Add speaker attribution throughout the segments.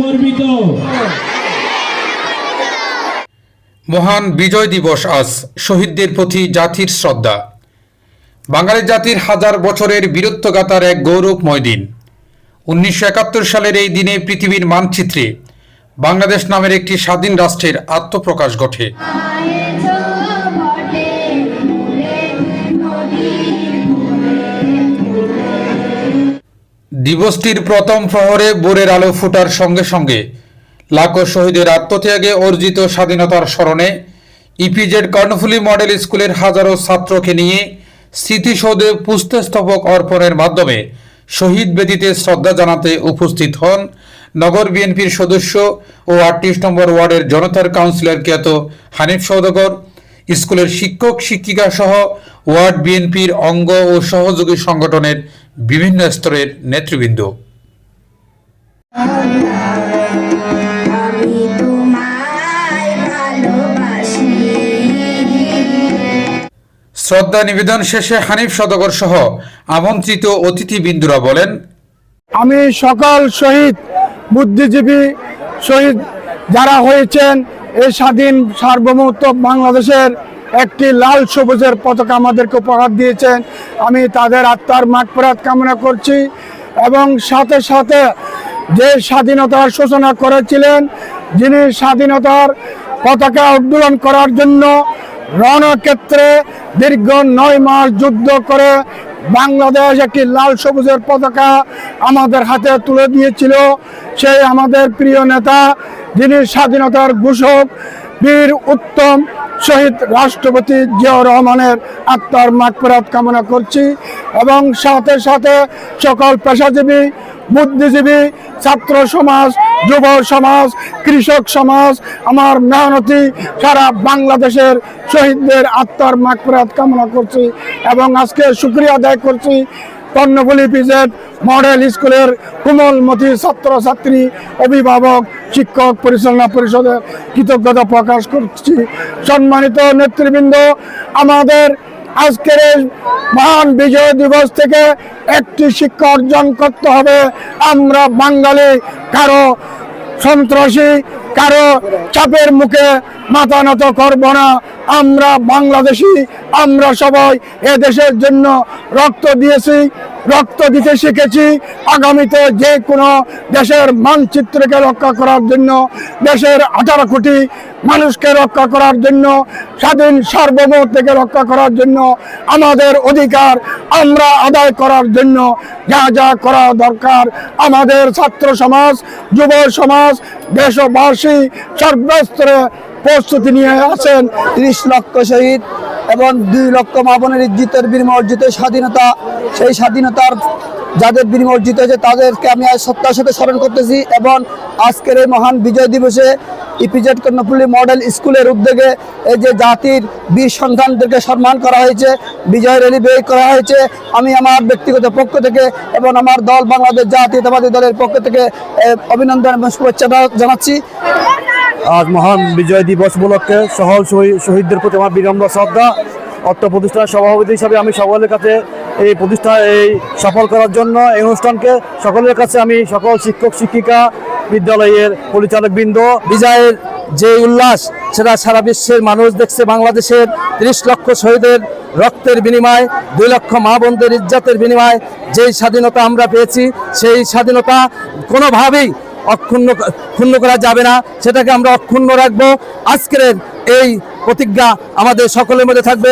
Speaker 1: গর্বিত।
Speaker 2: মহান বিজয় দিবস আজ শহীদদের প্রতি জাতির শ্রদ্ধা। বাঙালি জাতির হাজার বছরের বীরত্বগাথার এক গৌরবময় দিন। উনিশশো একাত্তর সালের এই দিনে পৃথিবীর মানচিত্রে বাংলাদেশ নামের একটি স্বাধীন রাষ্ট্রের আত্মপ্রকাশ ঘটে। দিবসটির প্রথম প্রহরে বোরের আলো ফোটার সঙ্গে সঙ্গে লাখো শহীদের আত্মত্যাগে অর্জিত স্বাধীনতার স্মরণে ইপিজেড কর্ণফুলী মডেল স্কুলের হাজারো ছাত্রকে নিয়ে স্মৃতিসৌধে পুষ্পস্তবক অর্পণের মাধ্যমে শহীদ বেদিতে শ্রদ্ধা জানাতে উপস্থিত হন নগর বিএনপির সদস্য ও আটত্রিশ নম্বর ওয়ার্ডের জনতার কাউন্সিলর খ্যাত হানিফ সৌদাগর স্কুলের শিক্ষক, শিক্ষিকা সহ ওয়ার্ড বিএনপির অঙ্গ ও সহযোগী সংগঠনের বিভিন্ন স্তরের নেতৃবৃন্দ।
Speaker 3: আমি তোমায় ভালোবাসি।
Speaker 2: শ্রদ্ধা নিবেদন শেষে হানিফ সদগর সহ আমন্ত্রিত অতিথিবৃন্দুরা বলেন
Speaker 4: আমি সকল শহীদ বুদ্ধিজীবী শহীদ যারা হয়েছেন এই স্বাধীন সার্বভৌমত্ব বাংলাদেশের একটি লাল সবুজের পতাকা আমাদেরকে উপহার দিয়েছেন। আমি তাদের আত্মার মাগফিরাত কামনা করছি এবং সাথে সাথে যে স্বাধীনতার সূচনা করেছিলেন, যিনি স্বাধীনতার পতাকা উত্তোলন করার জন্য রণক্ষেত্রে দীর্ঘ নয় মাস যুদ্ধ করে বাংলাদেশ একটি লাল সবুজের পতাকা আমাদের হাতে তুলে দিয়েছিল। সেই আমাদের প্রিয় নেতা, যিনি স্বাধীনতার ঘোষক, বীর উত্তম শহীদ রাষ্ট্রপতি জিয়াউর রহমানের আত্মার মাগফিরাত কামনা করছি এবং সাথে সাথে সকল পেশাজীবী, বুদ্ধিজীবী, ছাত্র সমাজ, যুব সমাজ, কৃষক সমাজ, আমার মেহনতি সারা বাংলাদেশের শহীদদের আত্মার মাগফিরাত কামনা করছি এবং আজকে শুক্রিয়া আদায় করছি কর্ণফুলি পিজেড মডেল স্কুলের কোমলমতি ছাত্রছাত্রী অভিভাবক, শিক্ষক, পরিচালনা পরিষদের কৃতজ্ঞতা প্রকাশ করছি। সম্মানিত নেতৃবৃন্দ, আমাদের আজকের এই মহান বিজয় দিবস থেকে একটি শিক্ষা অর্জন করতে হবে। আমরা বাঙালি, কারও সন্ত্রাসী, কারও চাপের মুখে মাথা নত করব না। আমরা বাংলাদেশি, আমরা সবাই এ দেশের জন্য রক্ত দিয়েছি, রক্ত দিতে শিখেছি। আগামীতে যে কোনো দেশের মানচিত্রকে রক্ষা করার জন্য দেশের আঠারো কোটি মানুষকে রক্ষা করার জন্য, স্বাধীন সার্বভৌমত্বকে রক্ষা করার জন্য, আমাদের অধিকার আমরা আদায় করার জন্য যা যা করা দরকার। আমাদের ছাত্র সমাজ, যুব সমাজ, দেশবাসী সর্বস্তরে প্রস্তুতি নিয়ে আছেন।
Speaker 5: ত্রিশ লক্ষ শহীদ এবং দুই লক্ষ মাবনের ইজ্জিতের বিনিময় অর্জিত স্বাধীনতা, সেই স্বাধীনতার যাদের বিনিময় অর্জিত হয়েছে, তাদেরকে আমি আজ সত্তার সাথে স্মরণ করতেছি এবং আজকের এই মহান বিজয় দিবসে ইপিজেড কর্ণফুলি মডেল স্কুলের উদ্যোগে এই যে জাতির বীর সন্তানদেরকে সম্মান করা হয়েছে, বিজয় র্যালি বের করা হয়েছে। আমি আমার ব্যক্তিগত পক্ষ থেকে এবং আমার দল বাংলাদেশ জাতীয়তাবাদী দলের পক্ষ থেকে অভিনন্দন এবং শুভেচ্ছা জানাচ্ছি। আজ মহান বিজয় দিবস উপলক্ষে সহল শহী- শহীদদের প্রতি আমার বিনম্র শ্রদ্ধা। অর্থ প্রতিষ্ঠানের সভাপতি হিসাবে আমি সকলের কাছে এই প্রতিষ্ঠা এই সফল করার জন্য এই অনুষ্ঠানকে সকলের কাছে আমি সকল শিক্ষক, শিক্ষিকা বিদ্যালয়ের পরিচালক বৃন্দ বিজয়ের যে উল্লাস, সেটা সারা বিশ্বের মানুষ দেখছে। বাংলাদেশের ত্রিশ লক্ষ শহীদের রক্তের বিনিময়, দুই লক্ষ মা বোনদের ইজ্জাতের বিনিময়, যেই স্বাধীনতা আমরা পেয়েছি, সেই স্বাধীনতা কোনোভাবেই অক্ষুণ্ণ, ক্ষুণ্ণ করা যাবে না। সেটাকে আমরা অক্ষুণ্ণ রাখব। আজকের এই প্রতিজ্ঞা আমাদের সকলের মধ্যে থাকবে।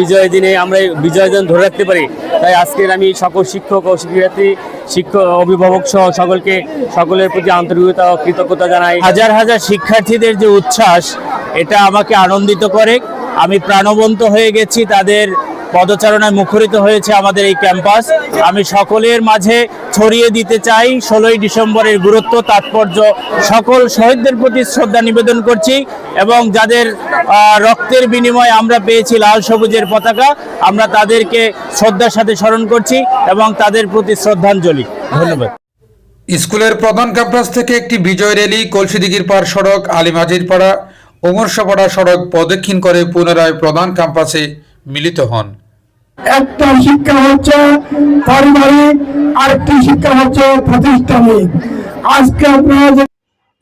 Speaker 6: বিজয় দিনে আমরা বিজয় দিন ধরে রাখতে পারি। তাই আজকের আমি সকল শিক্ষক ও শিক্ষার্থী, শিক্ষক অভিভাবক সহ সকলকে সকলের প্রতি আন্তরিকতা ও কৃতজ্ঞতা জানাই। হাজার হাজার শিক্ষার্থীদের যে উচ্ছ্বাস, এটা আমাকে আনন্দিত করে। আমি প্রাণবন্ত হয়ে গেছি তাদের পদচারণায় মুখরিত হয়েছে আমাদের এই ক্যাম্পাস। আমি সকলের মাঝে ছড়িয়ে দিতে চাই, ষোলোই ডিসেম্বরের গুরুত্ব, তাৎপর্য, সকল শহীদদের প্রতি শ্রদ্ধা নিবেদন করছি এবং যাদের রক্তের বিনিময়ে আমরা পেয়েছি লাল সবুজের পতাকা, আমরা তাদেরকে শ্রদ্ধার সাথে স্মরণ করছি এবং তাদের প্রতি শ্রদ্ধাঞ্জলি। ধন্যবাদ।
Speaker 2: স্কুলের প্রধান ক্যাম্পাস থেকে একটি বিজয় র্যালি কলসিদিগির পার সড়ক, আলিমাজির পাড়া ওমরসাপাড়া সড়ক প্রদক্ষিণ করে পুনরায় প্রধান ক্যাম্পাসে মিলিত হন।
Speaker 4: একটা শিক্ষা হচ্ছে পারিবারিক আরেকটি শিক্ষা হচ্ছে প্রাতিষ্ঠানিক। আজকে আপনারা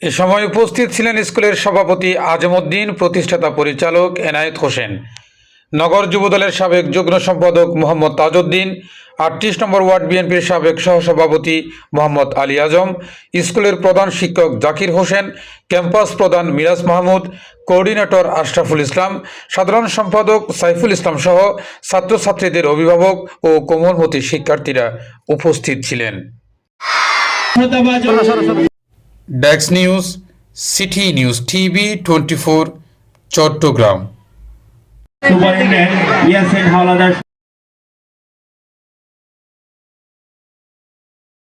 Speaker 2: এ সময় উপস্থিত ছিলেন স্কুলের সভাপতি আজমউদ্দিন প্রতিষ্ঠাতা পরিচালক এনায়েত হোসেন। নগর যুবদলের সাবেক যুগ্ম সম্পাদক মোহাম্মদ তাজউদ্দিন আটত্রিশ নম্বর ওয়ার্ড বিএনপির সাবেক সহসভাপতি মোহাম্মদ আলী আজম, স্কুলের প্রধান শিক্ষক জাকির হোসেন, ক্যাম্পাস প্রধান মিরাজ মাহমুদ, কোঅর্ডিনেটর আশরাফুল ইসলাম, সাধারণ সম্পাদক সাইফুল ইসলাম সহ ছাত্রছাত্রীদের অভিভাবক ও কোমলমতি শিক্ষার্থীরা উপস্থিত ছিলেন। ডেক্স news, City News TV twenty four, Chattogram.
Speaker 1: Superintendent Yasin Howlader